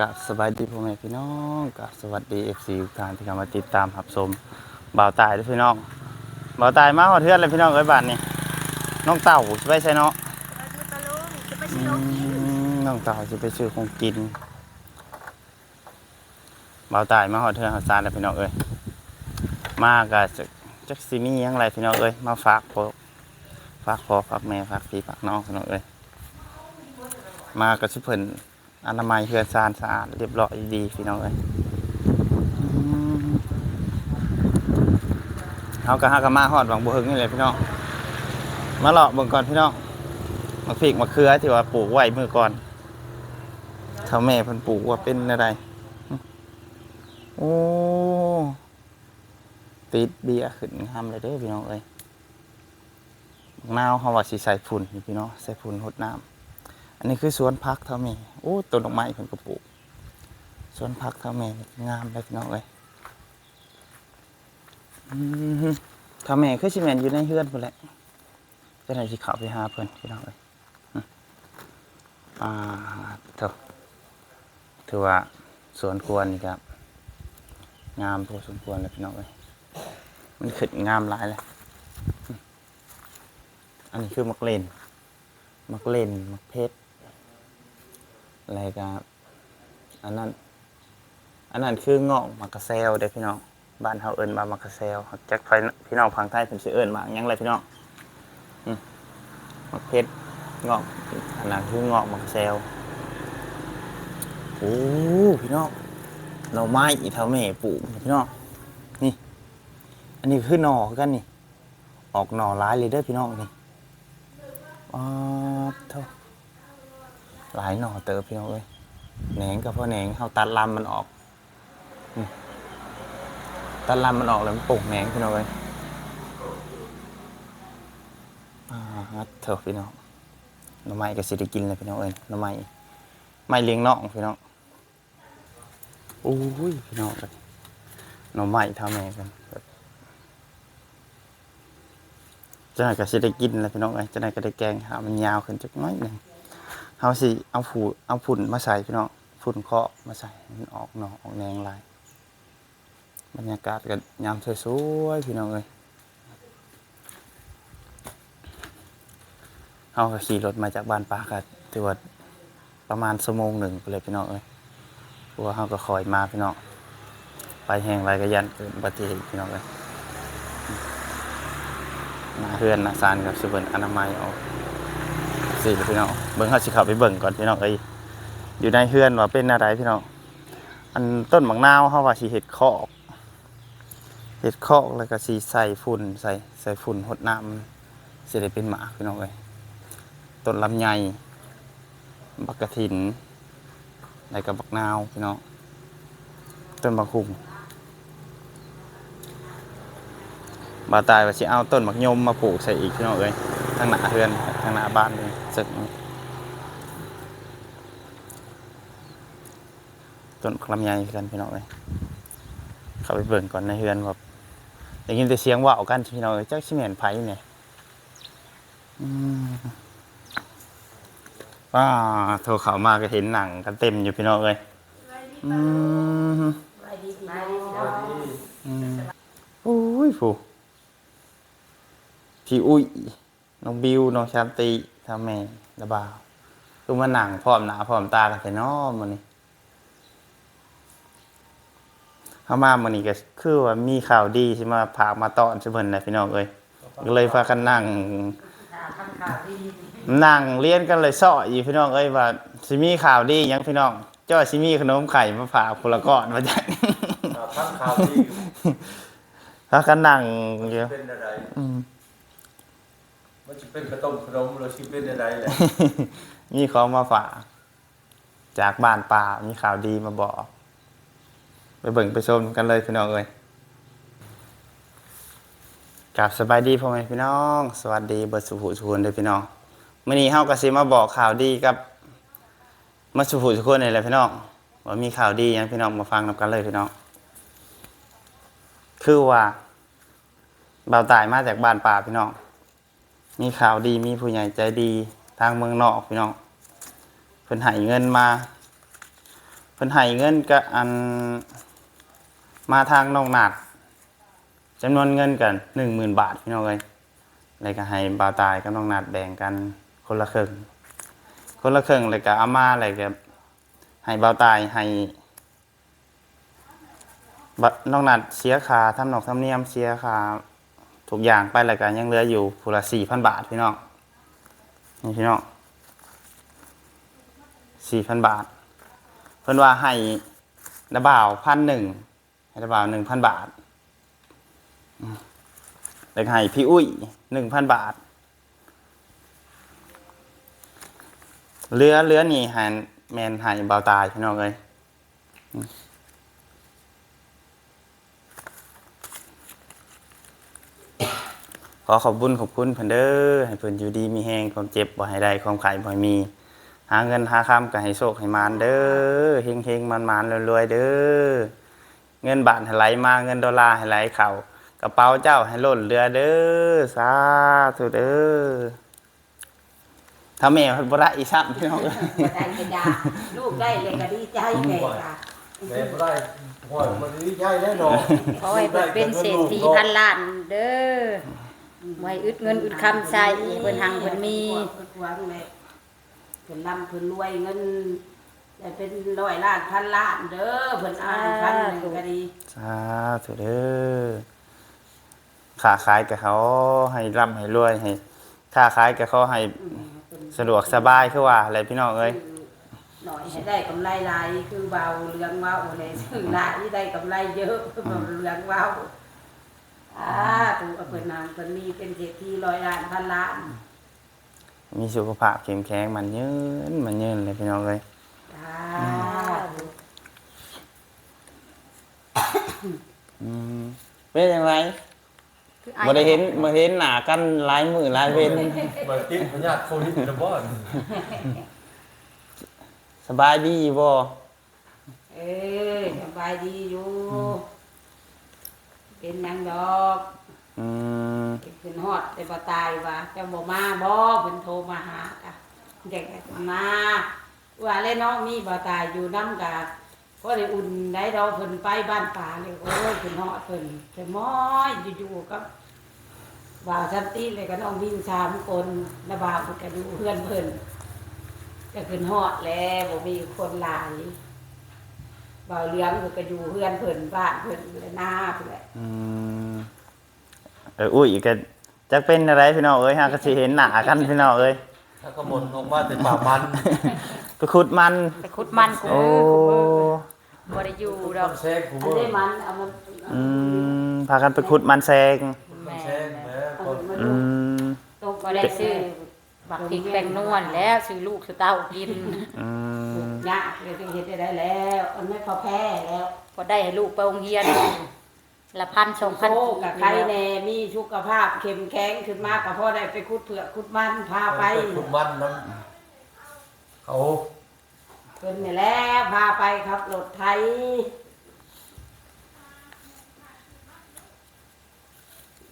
กับสวัสดีพ่อแม่พี่น้องกับสวัสดีเอฟซีทุกท่านที่เข้ามาติดตามรับชมบ่าวตายด้วยพี่น้องบ่าวตายมาหอดเทือนเลยพี่น้องเอ้ยบ้านนี้น้องเต่าจะไปใช่เนาะเราดูตะลุงจะไปอืซื้อของกินมน้องเต่าจะไปซื้อของกินบ่าวตายมาหอดเทือนหอดซานเลยพี่น้องเอ้ยมากับจักซิมีหยังไรพี่น้องเอ้ยมาฝากพ่อฝากพ่อฝากแม่ฝากพี่ฝากน้องพี่น้องเอ้ยมากับชิเพิ่น อนามัยเฮือนซานสะอาดเรียบร้อยดีพี่น้องเอ้ยเฮาก็หากันมาฮอดบางบ่เฮิงนี่แหละพี่น้องมาเลาะเบิ่งก่อนพี่น้องมาพริกมะเขือที่ว่าปลูกไว้เมื่อก่อนเท่าแม่เพิ่นปลูกว่าเป็นอะไรโอ้ติดเบี้ยขึ้นงามเลยเด้อพี่น้องเอ้ยนาวเฮาว่าสิใส่ฝุ่นพี่น้องใส่ฝุ่นหดน้ำ อันนี้คือสวนพักเท่าแม่โอ้ต้นดอกไม้เพิ่นก็ปลูกสวนพักเท่าแม่งามเลยพี่น้องเอ้ยเท่าแม่คือสิแม่นอยู่ในเฮือนพุ่นแหละจะได้สิเข้าไปหาเพิ่นพี่น้องเอ้ยอ่าเท่าถือว่าสวนควรนี่ครับ งามพอสมควรเลยพี่น้องเอ้ยมันขึ้นงามหลายเลยอันนี้คือมักเลน มักเลน มักเพชร อะไรกับอันนั้น อันนั้นคือเงาะมักกะเซลเด้อพี่น้องบ้านเฮาเอิ้นว่ามักกะเซลจักไฟพี่น้องพังไทยเพิ่นสิเอิ้นว่าหยังไรพี่น้องอืมมักเพชรเงาะอันนั้นคือเงาะมักกะเซลโอ้พี่น้องหน่อไม้อีเท่าแม่ปลูกพี่น้องนี่ อันนี้คือหน่อคือกันนี่ ออกหน่อหลายเลยเด้อพี่น้องนี่อ๋อเท่า หลายหน่อเติบพี่น้องเอ้ยแหนงกับพ่อแหนงเขาตัดลำมันออกตัดลำมันออกแล้วมันปลูกแหนงพี่น้องเอ้ยเถอะพี่น้องหน่อไม้ก็สิได้กินเลยพี่น้องเอ้ยหน่อไม้ไม้เลี้ยงน้องพี่น้องโอ้ยพี่น้องเอ้ยหน่อไม้ทำแม่กันจะไหนก็สิได้กินเลยพี่น้องเอ้ยจะไหนก็ได้แกงหามันยาวขึ้นจักน้อยหนึ่ง เฮาสิเอาผูเอาฝุ่นมาใส่พี่น้องฝุ่นเคาะมาใส่มันออกหน่อออกแนงลายบรรยากาศก็ยามสวยๆพี่น้องเอ้ยเฮาก็ขี่รถมาจากบ้านป้าก็ถือว่าประมาณชั่วโมงหนึ่งไปเลยพี่น้องเอ้ยเพราะว่าเฮาก็คอยมาพี่น้องไปแห้งไรก็ยันเกิดอุบัติเหตุพี่น้องเอ้ยหน้าเฮือนนาซานกับสุเบินอนามัยออก สิพี่น้องเบิ่งเฮาสิเข้าไปเบิ่งก่อนพี่น้องเอ้ยอยู่ในเฮือนว่าเป็นอะไรพี่น้องอันต้นมะนาวเฮาว่าสิเฮ็ดคอกเห็ดคอกแล้วก็สีใส่ฝุ่นใส่ใส่ฝุ่นหดน้ำสิได้เป็นหมาพี่น้องเลยต้นลำไยบักกะถินแล้วก็บักนาวพี่น้องต้นบักหุ่งบาตายว่าสิเอาต้นบักยมมาปลูกใส่อีกพี่น้องเลย ทางหน้าเฮือนทางหน้าบ้านเลยสึกต้นลำไยกันพี่น้องเลยเข้าไปเบิ่งก่อนในเฮือนแบบได้ยินแต่เสียงว่าวกันพี่น้องเอ้ยจักสิแม่นไผเนี่ยอืมว้าโทรเข้ามาก็เห็นหนังกันเต็มอยู่พี่น้องเอ้ยอืมอืมโอ้ยฟูพี่อุ้ย น้องบิวน้องชามตีทำแม่ระบาวคือมาหนังพร้อมหน้าพร้อมตากันแต่น้อมันนี่เข้ามามื้อนี้ก็คือว่ามีข่าวดีสิมาพากมาต้อนซิเพิ่นน่ะพี่น้องเอ้ยก็เลยพากันนั่งนั่งเรียนกันเลยซ้ออยู่พี่น้องเอ้ยว่าสิมีข่าวดีหยังพี่น้องจ้อยสิมีขนมไข่มาฝากพุ่นละก้อนว่าจังทั้งข่าวดีพากันนั่งอยู่เป็นอะไรอื มันจะเป็นกระต้มขนมหรือชิเป็นอะไรแหละมีของมาฝากจากบ้านป่ามีข่าวดีมาบอก ไปเบิ่งไปชมกันเลยพี่น้องเอ้ยกับสบายดีพ่อแม่พี่น้อง สวัสดีเบิร์ดสุขุสุนเด้อพี่น้องมื่อนี้เฮาก็สิมาบอกข่าวดีกับมาสุขุสุคนนี่แหละพี่น้องว่ามีข่าวดีหยังพี่น้องมาฟังนำกันเลยพี่น้องคือว่าเบาตายมาจากบ้านป่าพี่น้อง มีข่าวดีมีผู้ใหญ่ใจดีทางเมืองนอกพี่น้องเพิ่นให้เงินมาเพิ่นให้เงินกับอันมาทางน้องนาดจำนวนเงินกัน10,000บาทพี่น้องเอ้ยแล้วก็ให้บ่าวตายกับน้องนาดแบ่งกันคนละครึ่งคนละครึ่งแล้วก็อามาแล้วก็ให้บ่าวตายให้บน้องนาดเสียค่าทำนอกทำเนียมเสียค่า ทุกอย่างไปแล้วก็ยังเหลืออยู่ผู้ละ4,000บาทพี่น้องนี่พี่น้อง4,000บาท เพิ่นว่าให้ระบ่าวพันหนึ่งให้ระบ่าวหนึ่งพันบาทอืมแล้วก็ให้พี่อุ้ยหนึ่งพันบาทเรือเรือนี่หันแมนให้เบาตายพี่น้องเลยอืม ขอขอบคุญขอบคุณเพิ่นเด้อให้เพิ่นอยู่ดีมีแฮงความเจ็บบ่ให้ได้ความไข้บ่ให้มี หาเงินหาคำก็ให้โชคให้มานเด้อเฮงเฮงมันมันๆรวยๆเด้อเงินบาทให้ไหลมาเงินดอลลาร์ให้ไหลเข้ากระเป๋าเจ้าให้ล้นเรือเด้อสาธุเด้อถ้าแม่เพิ่นบ่ได้อีสัพี่น้องเอ้ยบ่ได้ก็ยาลูกได้เลยก็ดีใจแม่ค่ะแม่บ่ได้ห้อยมันดีใจแน่นอนขอให้เพิ่นเป็นเศรษฐีพันล้านเด้อ ไว้อึดเงินอึดคำใส่เพิ่นหังเพิ่นมีเพิ่นหวังแม่เพิ่นร่ำเพิ่นรวยเงินได้เป็นร้อยล้านพันล้านเด้อเพิ่นอ่านพันหนึ่งก็ดีสาธุเด้อค้าขายกับเขาให้ร่ำให้รวยให้ค้าขายกับเขาให้สะดวกสบายคือว่าอะไรพี่น้องเอ้ยหน่อยให้ได้กำไรหลายคือเบาเรืองเว้าเลยซึ่งหลายได้กำไรเยอะเบาเรืองเว้า อ่าตู่เพิ่นนางเพิ่นมีเป็นเศรษฐีร้อยล้านพันล้าน มีสุขภาพเข้มแข็งมันยืนมันยืนเลยพี่น้องเอ้ยอ่าอืมเป็นยังไงบ่ได้เห็นบ่เห็นหน้ากันหลายมือหลายเว้นมาติดพญาติโควิดนะบ่อนสบายดีบ่เอ้ยสบายดีอยู่ เป็นหยังดอกอืมขึ้นฮอดแต่บ่ตายว่าเจ้าบ่มาบ่เพิ่นโทรมาหาค่ะอยากให้มา ว่าแล้วน้องมีบ่ตายอยู่นำกะก็ได้อุ่นได้ดอกเพิ่นไปบ้านป่าเลยโอ้ยเพิ่นฮอดเพิ่นเพิ่นม้อยอยู่ๆกับบ่าวสันติเลยก็น้องวิ่งสามคนแล้วบ่าวเพิ่นก็ดูเพื่อนเพิ่นก็ขึ้นฮอดแล้วบ่มีคนหลาย บ่าวเลี้ยงเพิ่นก็อยู่เพื่อนเพิ่นบ้านเพิ่นอยู่ในนาเพิ่นแหละอืมเอออุ้ยก็จักเป็นอะไรพี่น้องเอ้ยฮะก็สิเห็นหน้ากันพี่น้องเอ้ยถ้าขมนออกมาแต่ป่ามันไปขุดมัน ไปขุดมันกูโอ้ บ่ได้อยู่ดต้ออกงแซงกูอันเบิ่นี้งมันเอามันอืมพากันไปขุดมันแซงต้องแซงแม่เอาคนมันอืมตกบ่ได้ซื้อบักพริกแป้งนวลแล้วซื้อลูกซื้อเต้ากิน อืม ยากเลยจึงเห็นได้แล้วอันไม่พอแพ้แล้ว พอได้ให้ลูกไปโรงเรียน ละพันสองพันโอ้กับใครแน่มีสุขภาพเข้มแข็งขึ้นมากกับพ่อได้ไปคุดเผือกคุดมันพาไปคุณมันน้ำเขาเพิ่นนี่แหล้วพาไปครับรถไทย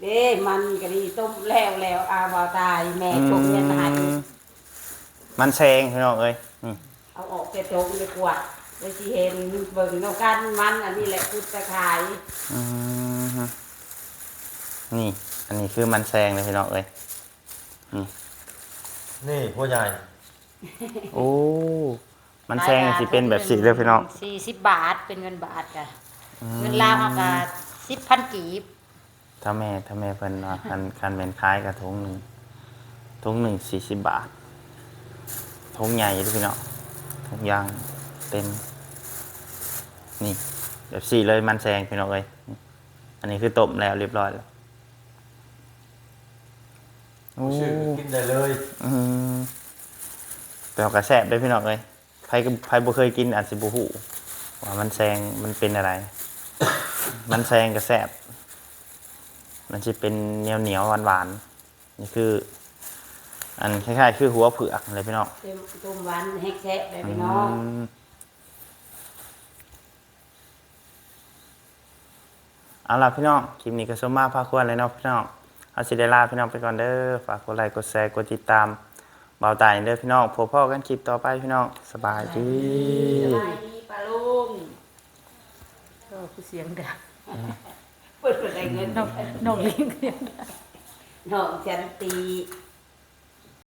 เด้มันก็ดีต้มแล้วแล้วอาบาวตาย แม่ชงเงินใหายมันแซงพี่น้องเอ้ยอืม เอาออกแต่ตรงดีกว่าเลยสิเห็นเบิ่งน้องกันมันอันนี้แหละคุดตะขายอืมนี่ อันนี้คือมันแซงเลยพี่น้องเอ้ยนี่พ่อใหญ่โอ้มันแซงสิเป็นแบบสีเลยพี่น้องสี่สิบบาทเป็นเงินบาทค่ะเงินลาวเอาก็สิบพันกีบถ้าแม่ถ้าแม่เพิ่นว่าคันคันเป็นคล้ายกับทงหนึ่งทงหนึ่งสี่สิบบาททงใหญ่ด้วยพี่น้อง ทงยางเต็มนี่แบบสี่เลยมันแซงพี่น้องเอ้ยนี่อันนี้คือต้มแล้วเรียบร้อยแล้วโอ้ชื่อกินได้เลยอืมแต่ว่ากระแสบด้วยพี่น้องเอ้ยใครก็ใครบ่เคยกินอาจสิบ่ฮู้ว่ามันแซงมันเป็นอะไร มันแซงกระแสบมันจะเป็นเหนียวเหนียวหวานหวานๆนี่คือ อันคล้ายๆคือหัวเผือกอะไรพี่น้องเต็มต้มหวานแฮกแซะไปพี่น้องอืมเอาล่ะพี่น้องคลิปนี้ก็สมมาพาควรเลยเนาะพี่น้องเอาสิได้ลาพี่น้องไปก่อนเด้อฝากกดไลค์กดแชร์กดติดตามเบาตายเด้อพี่น้องพบพ่อกันคลิปต่อไปพี่น้องสบายดี สบายดีปะลุงเสียงดังเปิดบ่ได้เงินน้องน้องลิงเสียงดังน้องฉันตีอ